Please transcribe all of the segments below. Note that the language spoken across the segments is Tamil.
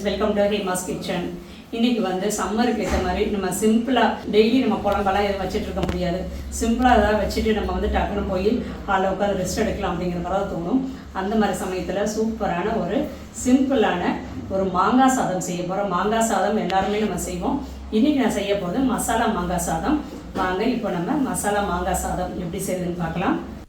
Friends welcome to Hema's kitchen இன்றைக்கி வந்து சம்மருக்கு ஏற்ற மாதிரி நம்ம சிம்பிளாக டெய்லி நம்ம குழம்பெல்லாம் எதுவும் வச்சுட்டு இருக்க முடியாது. சிம்பிளாக ஏதாவது வச்சுட்டு நம்ம வந்து டக்குன்னு போய் ஹாலில் உட்காந்து ரெஸ்ட் எடுக்கலாம் அப்படிங்கிற மாதிரி தான் தோணும். அந்த மாதிரி சமயத்தில் சூப்பரான ஒரு சிம்பிளான ஒரு மாங்காய் சாதம் செய்ய போகிறோம் மாங்காய் சாதம் எல்லாருமே நம்ம செய்வோம். இன்றைக்கி நான் செய்ய போகிறது மசாலா மாங்காய் சாதம். வாங்க இப்போ நம்ம மசாலா மாங்காய் சாதம் எப்படி செய்யுதுன்னு பார்க்கலாம்.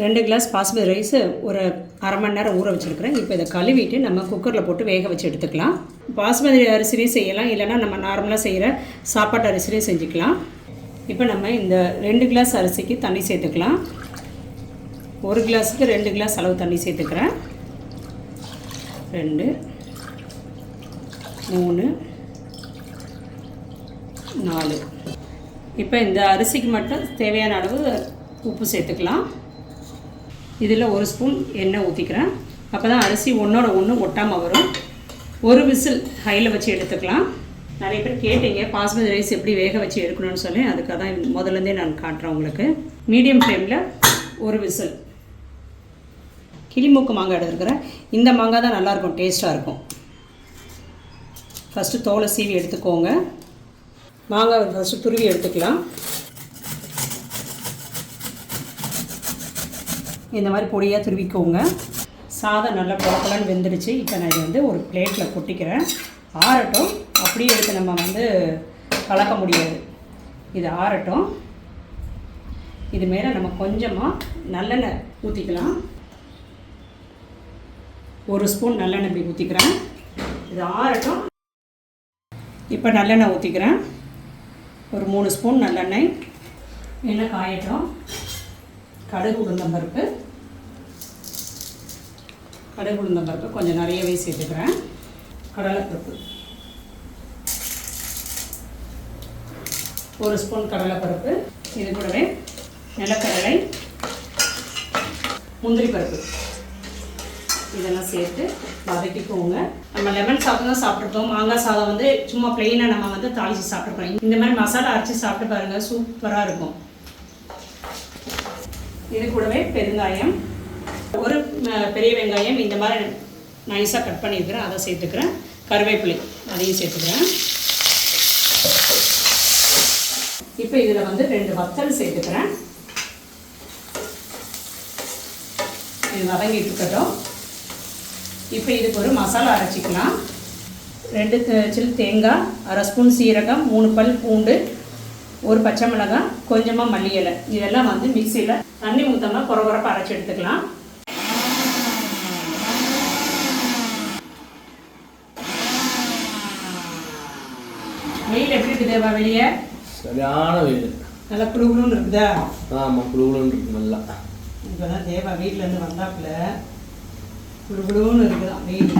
ரெண்டு கிளாஸ் பாஸ்மதி ரைஸு ஒரு அரை மணி நேரம் ஊற வச்சுருக்கிறேன். இப்போ இதை கழுவிட்டு நம்ம குக்கரில் போட்டு வேக வச்சு எடுத்துக்கலாம். பாஸ்மதி அரிசிலையும் செய்யலாம். இல்லைன்னா நம்ம நார்மலாக செய்கிற சாப்பாட்டு அரிசிலையும் செஞ்சுக்கலாம். இப்போ நம்ம இந்த ரெண்டு கிளாஸ் அரிசிக்கு தண்ணி சேர்த்துக்கலாம். ஒரு கிளாஸுக்கு ரெண்டு கிளாஸ் அளவு தண்ணி சேர்த்துக்கிறேன். ரெண்டு மூணு நாலு. இப்போ இந்த அரிசிக்கு மட்டும் தேவையான அளவு உப்பு சேர்த்துக்கலாம். இதில் ஒரு ஸ்பூன் எண்ணெய் ஊற்றிக்கிறேன் அப்போ தான் அரிசி ஒன்றோட ஒன்று ஒட்டாமல் வரும். ஒரு விசில் ஹையில் வச்சு எடுத்துக்கலாம். நிறைய பேர் கேட்டீங்க பாஸ்மதி ரைஸ் எப்படி வேக வச்சு எடுக்கணும்னு சொல்லி. அதுக்காக தான் முதல்லேருந்தே நான் காட்டுறேன் உங்களுக்கு. மீடியம் ஃப்ளேமில் ஒரு விசில். கிளிமூக்கு மாங்காய் எடுத்துருக்கிறேன். இந்த மாங்காய் தான் நல்லாயிருக்கும் டேஸ்ட்டாக இருக்கும். ஃபஸ்ட்டு தோலை சீவி எடுத்துக்கோங்க. மாங்காய் ஃபஸ்ட்டு துருவி எடுத்துக்கலாம். இந்த மாதிரி பொடியாக துருவிக்கோங்க. சாதம் நல்லா குழப்பலன்னு வெந்துடுச்சு. இப்போ நான் இதை வந்து ஒரு பிளேட்டில் கொட்டிக்கிறேன். ஆறட்டும். அப்படியே எடுத்து நம்ம வந்து கலக்க முடியாது. இது ஆறட்டும். இது மேலே நம்ம கொஞ்சமாக நல்லெண்ணெய் ஊற்றிக்கலாம் ஒரு ஸ்பூன் நல்லெண்ணெய் இப்படி ஊற்றிக்கிறேன் இது ஆறட்டும். இப்போ நல்லெண்ணெய் ஊற்றிக்கிறேன் ஒரு மூணு ஸ்பூன் நல்லெண்ணெய். எண்ணெய் காயட்டும். கடுகு உளுந்தம்பருப்பு கடுகு உளுந்தம்பருப்பு கொஞ்சம் நிறையவே சேர்த்துக்கிறேன். கடலைப்பருப்பு. ஒரு ஸ்பூன் கடலைப்பருப்பு. இது கூடவே நிலக்கடலை முந்திரி பருப்பு. இதெல்லாம் சேர்த்து வதக்கிக்கோங்க. நம்ம லெமன் சாதம் தான் சாப்பிட்ருக்கோம் மாங்காய் சாதம் வந்து சும்மா பிளெயினாக நம்ம வந்து தாளித்து சாப்பிட்ருக்கோம் இந்த மாதிரி மசாலா அரைச்சி சாப்பிட்டு பாருங்கள் சூப்பராக இருக்கும். இது கூடவே பெருங்காயம் ஒரு பெரிய வெங்காயம் இந்த மாதிரி நைஸாக கட் பண்ணியிருக்கிறேன். அதை சேர்த்துக்கிறேன். கருவேப்பிலை அதையும் சேர்த்துக்கிறேன். இப்போ இதில் வந்து ரெண்டு வத்தல் சேர்த்துக்கிறேன். இது வதங்கிட்டு இருக்கட்டும். இப்போ இதுக்கு ஒரு மசாலா அரைச்சிக்கலாம். ரெண்டு த- சில் தேங்காய் அரை ஸ்பூன் சீரகம் மூணு பல் பூண்டு ஒரு பச்சை மிளகாய் கொஞ்சமாக மல்லி இலை இதெல்லாம் வந்து மிக்சியில் தண்ணி ஊற்றாமல் குறை குறைப்பாக அரைச்சி எடுத்துக்கலாம். வெயில் எப்படி இருக்குது தேவா வெளியே? சரியான வெயில். நல்லா குளுகுளுன்னு இருக்குதா? ஆமாம் குழுகுலுன்னு இருக்கு நல்லா. இப்போ தான் தேவா வீட்டிலேருந்து வந்தாப்புல குளுகுளுன்னு இருக்குதான் வெயில்.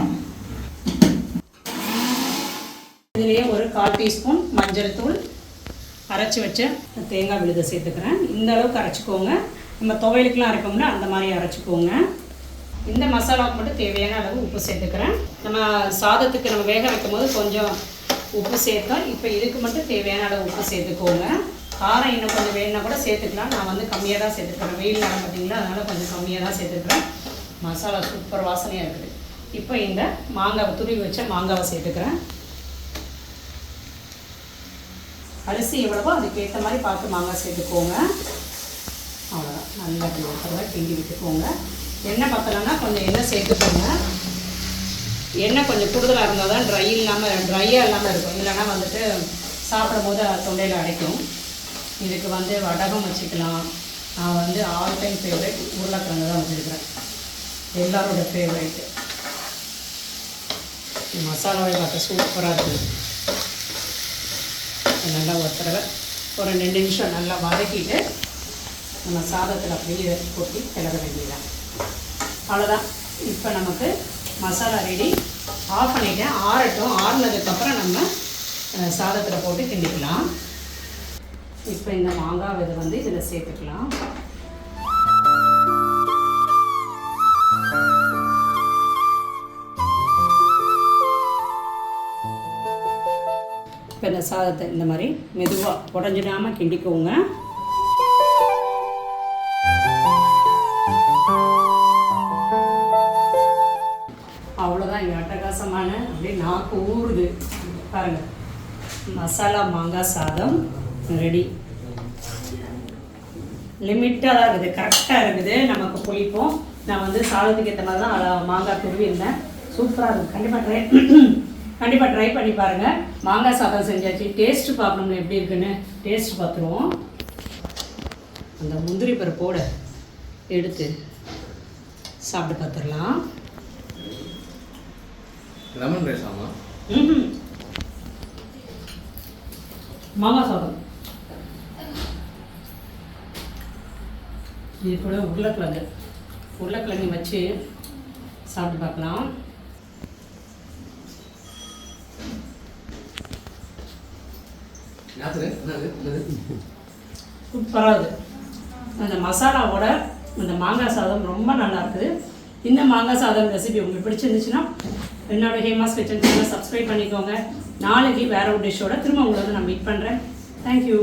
இதுலேயே ஒரு கால் டீஸ்பூன் மஞ்சள் தூள் அரைச்சி வச்ச தேங்காய் விழுதை சேர்த்துக்கிறேன். இந்த அளவுக்கு அரைச்சிக்கோங்க. நம்ம துவையலுக்குலாம் அரைப்போம்ல அந்த மாதிரி அரைச்சிக்கோங்க. இந்த மசாலாவுக்கு மட்டும் தேவையான அளவு உப்பு சேர்த்துக்கிறேன். நம்ம சாதத்துக்கு நம்ம வேக வைக்கும் போது கொஞ்சம் உப்பு சேர்த்தோம். இப்போ இதுக்கு மட்டும் தேவையான அளவு உப்பு சேர்த்துக்கோங்க. காரம் இன்னும் கொஞ்சம் வேணும்னா கூட சேர்த்துக்கலாம். நான் வந்து கம்மியாக தான் சேர்த்துக்கிறேன். வெயில் நேரம் பார்த்தீங்களா? அதனால் கொஞ்சம் கம்மியாக தான் சேர்த்துக்கிறேன். மசாலா சூப்பர் வாசனையாக இருக்குது. இப்போ இந்த மாங்காவை துருவி வச்ச மாங்காவை சேர்த்துக்கிறேன். அரிசி எவ்வளவோ அதுக்கேற்ற மாதிரி பார்த்து மாங்காய் சேர்த்துக்கோங்க. அவ்வளோதான் நல்லா இப்படி தடவை கிண்டி விட்டுக்கோங்க. எண்ணெய் பத்தலைன்னா கொஞ்சம் எண்ணெய் சேர்த்துக்கோங்க. எண்ணெய் கொஞ்சம் கூடுதலாக இருந்தால் தான் ட்ரை இல்லாமல் ட்ரையாக இல்லாமல் இருக்கும். இல்லைன்னா வந்துட்டு சாப்பிடும் போது தொண்டையில் அடைக்கும். இதுக்கு வந்து வடகம் வச்சுக்கலாம். நான் வந்து ஆல் டைம் ஃபேவரேட் உருளைக்கிழங்கு தான் வச்சுருக்கிறேன். எல்லாரோட ஃபேவரைட்டு மசாலாவை பார்த்தா சூப்பராக இருக்குது நல்லா ஒரு தடவை ஒரு ரெண்டு நிமிஷம் நல்லா வதக்கிட்டு நம்ம சாதத்தில் அப்படியே கொட்டி கிளற வேண்டியதான் அவ்வளோதான் இப்போ நமக்கு மசாலா ரெடி ஆஃப் பண்ணிவிட்டேன் ஆறட்டும். ஆறுனதுக்கப்புறம் நம்ம சாதத்தில் போட்டு கிண்டிக்கலாம். இப்போ இந்த மாங்காய் விதை வந்து இதில் சேர்த்துக்கலாம். இப்போ இந்த சாதத்தை இந்த மாதிரி மெதுவாக உடஞ்சிடாமல் கிண்டிக்கோங்க. அவ்வளோதான் இங்கே அட்டகாசமான அப்படியே நாக்கு ஊறுது. பாருங்க. மசாலா மாங்காய் சாதம் ரெடி லிமிட்டாக தான் இருக்குது கரெக்டாக இருக்குது. நமக்கு புளிப்போம். நான் வந்து சாதத்துக்கு ஏற்ற மாதிரி தான் மாங்காய் மாங்காய் துருவியிருந்தேன் சூப்பராக இருக்கும் கண்டிப்பாக ட்ரை கண்டிப்பாக ட்ரை பண்ணி பாருங்கள் மாங்காய் சாதம் செஞ்சாச்சு. டேஸ்ட்டு பார்க்கணும்னு எப்படி இருக்குன்னு டேஸ்ட் பார்த்துருவோம். அந்த முந்திரி பருப்போட எடுத்து சாப்பிட்டு பார்த்துடலாம். லெமன் ரைஸ் ஆமா? ம்ஹும். மாங்காய் சாதம். இது கூட உருளைக்கிழங்கு. உருளைக்கிழங்கு வச்சு சாப்பிட்டு பார்க்கலாம். யாத்திரை அந்த மசாலாவோட அந்த மாங்காய் சாதம் ரொம்ப நல்லா இருக்குது. இந்த மாங்காய் சாதம் ரெசிபி உங்களுக்கு பிடிச்சிருந்துச்சுன்னா என்னோட ஹேமாஸ் கிச்சன் சேனல் சப்ஸ்கிரைப் பண்ணிக்கோங்க. நாளைக்கு வேற ஒரு டிஷ்ஷோட திரும்ப உங்களை வந்து நான் மீட் பண்ணுறேன் தேங்க்யூ